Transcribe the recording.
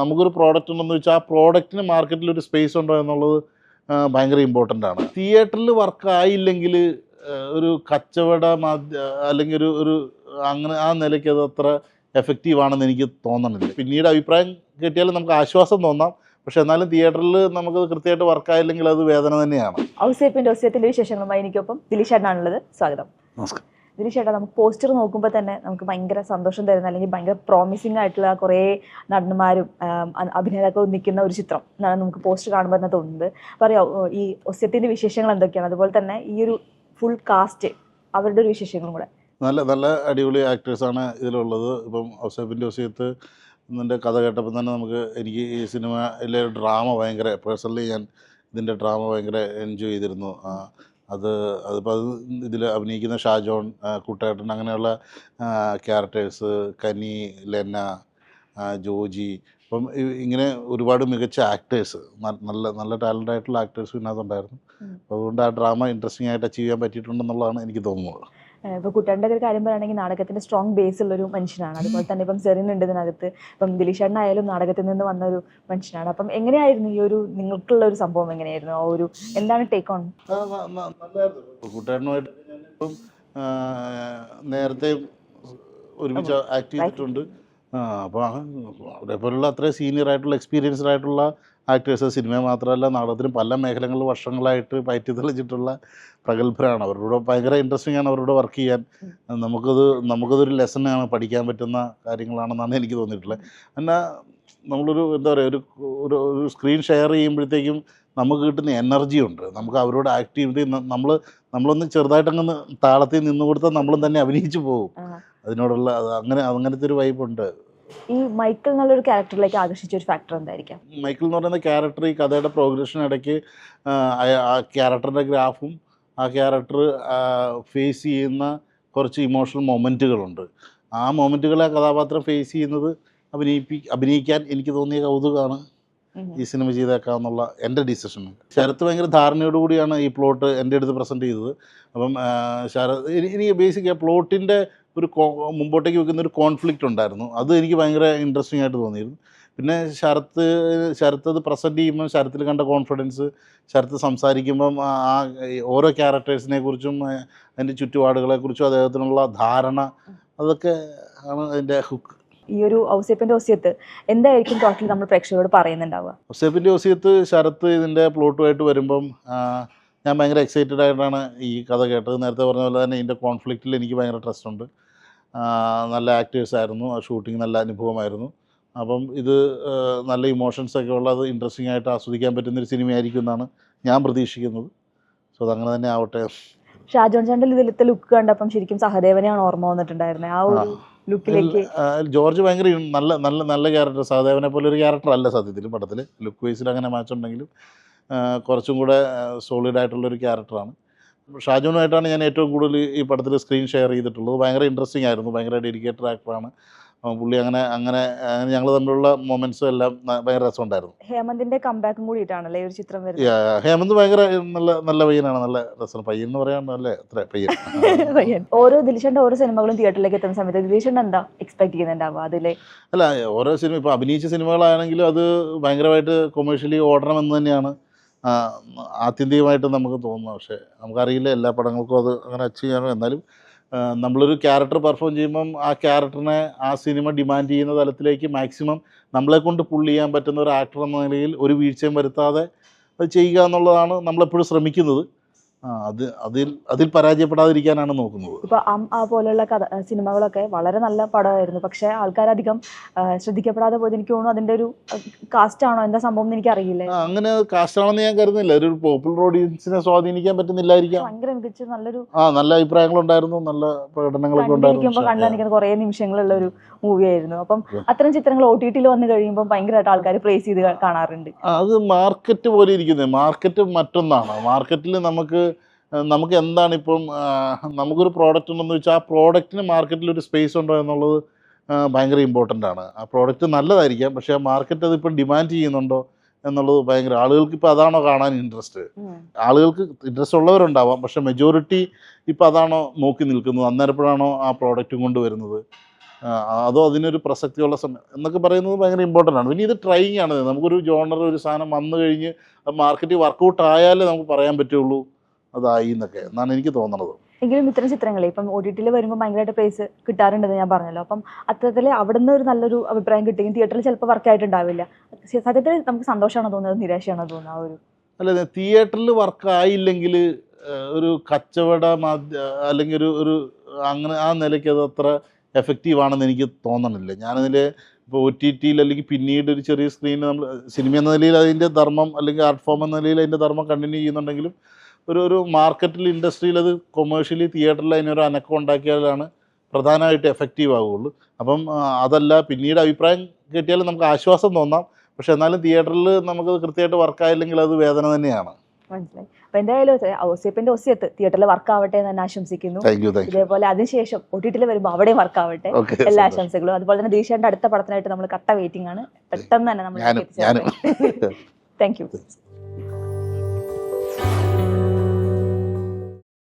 നമുക്കൊരു പ്രോഡക്റ്റ് ഉണ്ടെന്ന് വെച്ചാൽ ആ പ്രോഡക്റ്റിന് മാർക്കറ്റിൽ ഒരു സ്പേസ് ഉണ്ടോ എന്നുള്ളത് ഭയങ്കര ഇമ്പോർട്ടന്റ് ആണ്. തിയേറ്ററിൽ വർക്ക് ആയില്ലെങ്കിൽ ഒരു കച്ചവട മാധ്യ അല്ലെങ്കിൽ ഒരു ഒരു അങ്ങനെ ആ നിലയ്ക്ക് അത് അത്ര എഫക്റ്റീവ് ആണെന്ന് എനിക്ക് തോന്നണില്ല. പിന്നീട് അഭിപ്രായം കിട്ടിയാലും നമുക്ക് ആശ്വാസം തോന്നാം. പക്ഷെ എന്നാലും തിയേറ്ററിൽ നമുക്ക് കൃത്യമായിട്ട് വർക്കായില്ലെങ്കിൽ അത് വേദന തന്നെയാണ്. ഔസേപ്പിന്റെ ഔസേപ്പിന്റെ വിശേഷങ്ങളുമായി എനിക്കൊപ്പം ദിലീഷ് ചേട്ടനാണുള്ളത്. സ്വാഗതം. നമസ്കാരം. ദിലീഷ് ചേട്ടാ നമുക്ക് പോസ്റ്റർ നോക്കുമ്പോൾ തന്നെ നമുക്ക് ഭയങ്കര സന്തോഷം തരുന്ന അല്ലെങ്കിൽ ഭയങ്കര പ്രോമിസിംഗ് ആയിട്ടുള്ള കുറേ നടന്മാരും അഭിനേതാക്കളും നിൽക്കുന്ന ഒരു ചിത്രം എന്നാണ് നമുക്ക് പോസ്റ്റർ കാണുമ്പോൾ തന്നെ തോന്നുന്നത്. പറയാം ഈ ഒസ്യത്തിന്റെ വിശേഷങ്ങൾ എന്തൊക്കെയാണ്? അതുപോലെ തന്നെ ഈ ഒരു ഫുൾ കാസ്റ്റ് അവരുടെ ഒരു വിശേഷങ്ങളും കൂടെ. നല്ല നല്ല അടിപൊളി ആക്ടേഴ്സാണ് ഇതിലുള്ളത്. ഇപ്പം ഔസഫിന്റെ ഒസിയത്ത് ഇതിന്റെ കഥ കേട്ടപ്പോൾ തന്നെ നമുക്ക് എനിക്ക് ഈ സിനിമയിലെ ഡ്രാമ ഭയങ്കര പേഴ്സണലി ഞാൻ ഇതിന്റെ ഡ്രാമ ഭയങ്കര എൻജോയ് ചെയ്തിരുന്നു. അത് അതിപ്പോൾ അത് ഇതിൽ അഭിനയിക്കുന്ന ഷാജോൺ കുട്ടേട്ടൻ അങ്ങനെയുള്ള ക്യാരക്ടേഴ്സ് കനി ലെന ജോജി. അപ്പം ഇങ്ങനെ ഒരുപാട് മികച്ച ആക്ടേഴ്സ് നല്ല നല്ല ടാലന്റ് ആയിട്ടുള്ള ആക്ടേഴ്സ് ഇതിനകത്തുണ്ടായിരുന്നു. അതുകൊണ്ട് ആ ഡ്രാമ ഇൻട്രസ്റ്റിംഗ് ആയിട്ട് അച്ചീവ് ചെയ്യാൻ പറ്റിയിട്ടുണ്ടെന്നുള്ളതാണ് എനിക്ക് തോന്നുന്നത്. ഇപ്പൊ കുട്ടന്റെ ഒരു കാര്യം പറയുകയാണെങ്കിൽ നാടകത്തിന്റെ സ്ട്രോങ് ബേസ് ഉള്ള ഒരു മനുഷ്യനാണ്. അതുപോലെ തന്നെ ഇപ്പം സെറിൻ ഉണ്ട് ഇതിനകത്ത്. ഇപ്പം ദിലീഷണ്ണായാലും നാടകത്തിൽ നിന്ന് വന്ന ഒരു മനുഷ്യനാണ്. അപ്പം എങ്ങനെയായിരുന്നു ഈ ഒരു നിങ്ങൾക്കുള്ള ഒരു സംഭവം എങ്ങനെയായിരുന്നു? ആ ഒരു എന്താണ് ടേക്ക് ഓൺ നേരത്തെ ഒരുമിച്ച് ആക്ട് ചെയ്തിട്ടുണ്ട്. അപ്പോൾ പോലുള്ള അത്രയും സീനിയർ ആയിട്ടുള്ള എക്സ്പീരിയൻസ്ഡ് ആയിട്ടുള്ള ആക്ടേഴ്സ് സിനിമ മാത്രമല്ല നാടകത്തിനും പല മേഖലകളിൽ വർഷങ്ങളായിട്ട് പയറ്റി തെളിച്ചിട്ടുള്ള പ്രഗത്ഭരാണ്. അവരുടെ ഭയങ്കര ഇൻട്രസ്റ്റിംഗ് ആണ് അവരോട് വർക്ക് ചെയ്യാൻ. നമുക്കത് നമുക്കതൊരു ആണ് പഠിക്കാൻ പറ്റുന്ന കാര്യങ്ങളാണെന്നാണ് എനിക്ക് തോന്നിയിട്ടുള്ളത്. എന്നാൽ നമ്മളൊരു എന്താ പറയുക ഒരു ഒരു സ്ക്രീൻ ഷെയർ ചെയ്യുമ്പോഴത്തേക്കും നമുക്ക് കിട്ടുന്ന എനർജി ഉണ്ട്. നമുക്ക് അവരോട് ആക്ട് ചെയ്യുമ്പോൾ നമ്മൾ നമ്മളൊന്ന് ചെറുതായിട്ടങ്ങ് താളത്തിൽ നിന്ന് കൊടുത്താൽ നമ്മളും തന്നെ അഭിനയിച്ചു പോകും. അതിനോടുള്ള അത് അങ്ങനെ അങ്ങനത്തെ ഒരു വൈബുണ്ട് ഈ മൈക്കിൾ എന്നുള്ളൊരു ക്യാരക്ടറിലേക്ക് ആകർഷിച്ച ഒരു ഫാക്ടർ എന്തായിരിക്കാം? മൈക്കിൾ എന്ന് പറയുന്ന ക്യാരക്ടർ ഈ കഥയുടെ പ്രോഗ്രഷൻ ഇടയ്ക്ക് ആ, ക്യാരക്ടറിന്റെ ഗ്രാഫും ആ ക്യാരക്ടർ ഫേസ് ചെയ്യുന്ന കുറച്ച് ഇമോഷണൽ മൊമെന്റുകളുണ്ട് ആ മൊമെന്റുകളെ ആ കഥാപാത്രം ഫേസ് ചെയ്യുന്നത് അഭിനയിപ്പി അഭിനയിക്കാൻ എനിക്ക് തോന്നിയ കൗതുകമാണ് ഈ സിനിമ ചെയ്തേക്കാമെന്നുള്ള എന്റെ ഡിസിഷൻ ശരത്ത് ഭയങ്കര ധാരണയോടുകൂടിയാണ് ഈ പ്ലോട്ട് എന്റെ അടുത്ത് പ്രസന്റ് ചെയ്തത്. അപ്പം ശരത് ഇനി- എനിക്ക് ബേസിക് പ്ലോട്ടിന്റെ ഒരു മുമ്പോട്ടേക്ക് വെക്കുന്ന ഒരു കോൺഫ്ലിക്റ്റ് ഉണ്ടായിരുന്നു. അത് എനിക്ക് ഭയങ്കര ഇൻട്രസ്റ്റിംഗ് ആയിട്ട് തോന്നിയിരുന്നു. പിന്നെ ശരത്ത് ശരത്ത് അത് പ്രസന്റ് ചെയ്യുമ്പോൾ ശരത്തിൽ കണ്ട കോൺഫിഡൻസ് ശരത്ത് സംസാരിക്കുമ്പം ആ ഓരോ ക്യാരക്ടേഴ്സിനെ കുറിച്ചും അതിന്റെ ചുറ്റുപാടുകളെ കുറിച്ചും അദ്ദേഹത്തിനുള്ള ധാരണ അതൊക്കെ ആണ് അതിന്റെ ഹുക്ക് ഈ ഒരു ഔസേപ്പിന്റെ ഒസ്യത്ത് എന്തായിരിക്കും ടോട്ടലി നമ്മൾ പ്രേക്ഷകരോട് പറയുന്നുണ്ടാവുക? ഔസേപ്പിന്റെ ഒസിയത്ത് ശരത്ത് ഇതിന്റെ പ്ലോട്ടുമായിട്ട് വരുമ്പം ഞാൻ ഭയങ്കര എക്സൈറ്റഡ് ആയിട്ടാണ് ഈ കഥ കേട്ടത്. നേരത്തെ പറഞ്ഞ പോലെ തന്നെ ഇതിന്റെ കോൺഫ്ലിക്റ്റിൽ എനിക്ക് ഭയങ്കര ട്രസ്റ്റ് ഉണ്ട്. നല്ല ആക്ടേഴ്സ് ആയിരുന്നു. ആ ഷൂട്ടിംഗ് നല്ല അനുഭവമായിരുന്നു. അപ്പം ഇത് നല്ല ഇമോഷൻസ് ഒക്കെ ഉള്ളത് ഇൻട്രസ്റ്റിംഗ് ആയിട്ട് ആസ്വദിക്കാൻ പറ്റുന്നൊരു സിനിമയായിരിക്കും എന്നാണ് ഞാൻ പ്രതീക്ഷിക്കുന്നത്. സോ അതങ്ങനെ തന്നെ ആവട്ടെ. ഷാജോൺ ചാണ്ടൽ ഇതിലത്തെ ലുക്ക് കണ്ടപ്പം ശരിക്കും സഹദേവനെയാണ് ഓർമ്മ വന്നിട്ടുണ്ടായിരുന്നത് ആ ഒരു ലുക്കിലേക്ക് ജോർജ് ഭയങ്കര നല്ല നല്ല നല്ല ക്യാരക്ടർ സഹദേവനെ പോലെ ഒരു ക്യാരക്ടർ അല്ല സത്യത്തിൽ പടത്തിൽ ലുക്ക് വൈസിൽ അങ്ങനെ മാച്ച് ഉണ്ടെങ്കിലും ആ, കുറച്ചും കൂടെ സോളിഡ് ആയിട്ടുള്ളൊരു ക്യാരക്ടറാണ് ഷാജുനുമായിട്ടാണ് ഞാൻ ഏറ്റവും കൂടുതൽ ഈ പടത്തിൽ സ്ക്രീൻ ഷെയർ ചെയ്തിട്ടുള്ളത്. ഭയങ്കര ഇൻട്രസ്റ്റിംഗ് ആയിരുന്നു. ഭയങ്കര ഡെഡിക്കേറ്റഡ് ആക്ടറാണ് പുള്ളി അങ്ങനെ അങ്ങനെ അങ്ങനെ ഞങ്ങൾ തമ്മിലുള്ള മൊമെന്റ്സും എല്ലാം ഭയങ്കര രസമുണ്ടായിരുന്നു. ഹേമന്തിന്റെ കംബാക്കും കൂടിയിട്ടാണല്ലേ ഒരു ചിത്രം വരുന്നത്? ഹേമന്ത് ഭയങ്കര നല്ല നല്ല പയ്യനാണ്. നല്ല രസം പയ്യൻ എന്ന് പറയാൻ നല്ല അത്ര പയ്യൻ. പയ്യൻ. ഓരോ ദിലീഷന്റെ ഓരോ സിനിമകളും തിയേറ്ററിലേക്ക് എത്തുന്ന സമയത്ത് ദിലീഷന്റെ എന്താ എക്സ്പെക്ട് ചെയ്യുന്നുണ്ടാവുക അതിലെ? അല്ല ഓരോ സിനിമ ഇപ്പൊ അഭിനയിച്ച സിനിമകളാണെങ്കിലും അത് ഭയങ്കരമായിട്ട് കൊമേഴ്ഷ്യലി ഓടണമെന്ന് തന്നെയാണ് ആത്യന്തികമായിട്ട് നമുക്ക് തോന്നുന്നു. പക്ഷേ നമുക്കറിയില്ല. എല്ലാ പടങ്ങൾക്കും അത് അങ്ങനെ അച്ചീവ് ചെയ്യാനോ. എന്നാലും നമ്മളൊരു ക്യാരക്ടർ പെർഫോം ചെയ്യുമ്പം ആ ക്യാരക്ടറിനെ ആ സിനിമ ഡിമാൻഡ് ചെയ്യുന്ന തലത്തിലേക്ക് മാക്സിമം നമ്മളെ കൊണ്ട് പുള്ള് ചെയ്യാൻ പറ്റുന്ന ഒരു ആക്ടർ എന്ന നിലയിൽ ഒരു വീഴ്ചയും വരുത്താതെ അത് ചെയ്യുക എന്നുള്ളതാണ് നമ്മളെപ്പോഴും ശ്രമിക്കുന്നത്. അത് അതിൽ അതിൽ പരാജയപ്പെടാതിരിക്കാനാണ് നോക്കുന്നത്. ഇപ്പൊ ആ പോലെയുള്ള കഥ സിനിമകളൊക്കെ വളരെ നല്ല പടമായിരുന്നു. പക്ഷെ ആൾക്കാരധികം ശ്രദ്ധിക്കപ്പെടാതെ പോയത് എനിക്ക് തോന്നുന്നു അതിന്റെ ഒരു കാസ്റ്റ് ആണോ എന്താ സംഭവം എന്ന് എനിക്ക് അറിയില്ല അങ്ങനെ അങ്ങനെ കാസ്റ്റാണെന്ന് ഞാൻ കരുതുന്നില്ല. ഒരു പോപ്പുലർ ഓഡിയൻസിനെ സ്വാധീനിക്കാൻ പറ്റുന്നില്ലായിരിക്കാം. ഭയങ്കര മികച്ച നല്ലൊരു ആ നല്ല അഭിപ്രായങ്ങൾ ഉണ്ടായിരുന്നു നല്ല പ്രകടനങ്ങളൊക്കെ ഉണ്ടായിരുന്നു. കണ്ടിരിക്കുമ്പോൾ കുറെ നിമിഷങ്ങളുള്ള ഒരു മൂവി ആയിരുന്നു. അപ്പം അത്തരം ചിത്രങ്ങൾ ഒ ടി ടിയിൽ വന്നു കഴിയുമ്പോൾ ഭയങ്കരമായിട്ട് ആൾക്കാർ പ്രേസ് ചെയ്ത് കാണാറുണ്ട്. അത് മാർക്കറ്റ് പോലെ ഇരിക്കുന്നത്. മാർക്കറ്റ് മറ്റൊന്നാണ്. മാർക്കറ്റിൽ നമുക്ക് നമുക്ക് എന്താണ് ഇപ്പം നമുക്കൊരു പ്രോഡക്റ്റ് ഉണ്ടെന്ന് വെച്ചാൽ ആ പ്രോഡക്റ്റിന് മാർക്കറ്റിൽ ഒരു സ്പേസ് ഉണ്ടോ എന്നുള്ളത് ഭയങ്കര ഇമ്പോർട്ടന്റ് ആണ്. ആ പ്രോഡക്റ്റ് നല്ലതായിരിക്കാം പക്ഷേ ആ മാർക്കറ്റ് അതിപ്പം ഡിമാൻഡ് ചെയ്യുന്നുണ്ടോ എന്നുള്ളത് ഭയങ്കര ആളുകൾക്ക് ഇപ്പോൾ അതാണോ കാണാൻ ഇൻട്രസ്റ്റ് ആളുകൾക്ക് ഇൻട്രസ്റ്റ് ഉള്ളവരുണ്ടാവാം പക്ഷെ മെജോറിറ്റി ഇപ്പം അതാണോ നോക്കി നിൽക്കുന്നത് അന്നേരപ്പോഴാണോ ആ പ്രോഡക്റ്റും കൊണ്ടുവരുന്നത്? അതോ അതിനൊരു പ്രസക്തിയുള്ള സമയം എന്നൊക്കെ പറയുന്നത് ഭയങ്കര ഇമ്പോർട്ടന്റ് ആണ്. പിന്നെ ഇത് ട്രൈയിങ് ആണ്. നമുക്കൊരു ജോണർ ഒരു സാധനം വന്നു കഴിഞ്ഞ് മാർക്കറ്റിൽ വർക്കൗട്ട് ആയാലേ നമുക്ക് പറയാൻ പറ്റുള്ളൂ. അതായി എന്നൊക്കെ എന്നാണ് എനിക്ക് തോന്നുന്നത് എങ്കിലും ഇത്തരം ചിത്രങ്ങളെ ഇപ്പം ഒ ടി ടിയിൽ വരുമ്പോൾ ഭയങ്കരമായിട്ട് പ്രൈസ് കിട്ടാറുണ്ടെന്ന് ഞാൻ പറഞ്ഞല്ലോ. അപ്പം അത്തരത്തിൽ അവിടെ നിന്ന് ഒരു നല്ലൊരു അഭിപ്രായം കിട്ടുകയും തിയേറ്ററിൽ ചിലപ്പോൾ വർക്ക് ആയിട്ടുണ്ടാവില്ല. സത്യത്തിൽ നമുക്ക് സന്തോഷമാണോ തോന്നുന്നത്? നിരാശയാണോ തോന്നുന്നത്? ആ ഒരു അല്ല തിയേറ്ററിൽ വർക്ക് ആയില്ലെങ്കിൽ ഒരു കച്ചവട മാധ്യ അല്ലെങ്കിൽ ഒരു ഒരു അങ്ങനെ ആ നിലയ്ക്ക് അത് അത്ര എഫക്റ്റീവ് ആണെന്ന് എനിക്ക് തോന്നണില്ല. ഞാനതിൽ ഇപ്പോൾ ഒ ടി ടിയിൽ അല്ലെങ്കിൽ പിന്നീട് ഒരു ചെറിയ സ്ക്രീനിൽ നമ്മൾ സിനിമ എന്ന നിലയിൽ അതിന്റെ ധർമ്മം അല്ലെങ്കിൽ ആർട്ട് ഫോം എന്ന നിലയിൽ അതിന്റെ ധർമ്മം കണ്ടിന്യൂ ചെയ്യുന്നുണ്ടെങ്കിലും ഒരു ഒരു മാർക്കറ്റിൽ ഇൻഡസ്ട്രിയിൽ അത് കൊമേഴ്ഷ്യലി തിയേറ്ററിൽ അതിനൊരു അനക്കം ഉണ്ടാക്കിയാലാണ് പ്രധാനമായിട്ട് എഫക്റ്റീവ് ആവുകയുള്ളൂ അപ്പം അതല്ല പിന്നീട് അഭിപ്രായം കിട്ടിയാലും നമുക്ക് ആശ്വാസം തോന്നാം. പക്ഷെ എന്നാലും തിയേറ്ററിൽ നമുക്ക് കൃത്യമായിട്ട് വർക്കായില്ലെങ്കിൽ അത് വേദന തന്നെയാണ്. മനസ്സിലായി. അപ്പൊ എന്തായാലും ഔസിയപ്പിന്റെ ഒസിയത്ത് തിയേറ്ററിൽ വർക്ക് ആവട്ടെ എന്ന് തന്നെ ആശംസിക്കുന്നു. ഇതേപോലെ അതിനുശേഷം ഒ ടി ടിയിൽ വരുമ്പോൾ അവിടെയും വർക്ക് ആവട്ടെ. എല്ലാ ആശംസകളും. അതുപോലെ തന്നെ ദീക്ഷയുടെ അടുത്ത പടത്തിനായിട്ട് നമ്മൾ കട്ട വെയിറ്റിംഗ് ആണ്. പെട്ടെന്ന് തന്നെ നമ്മൾ താങ്ക് യു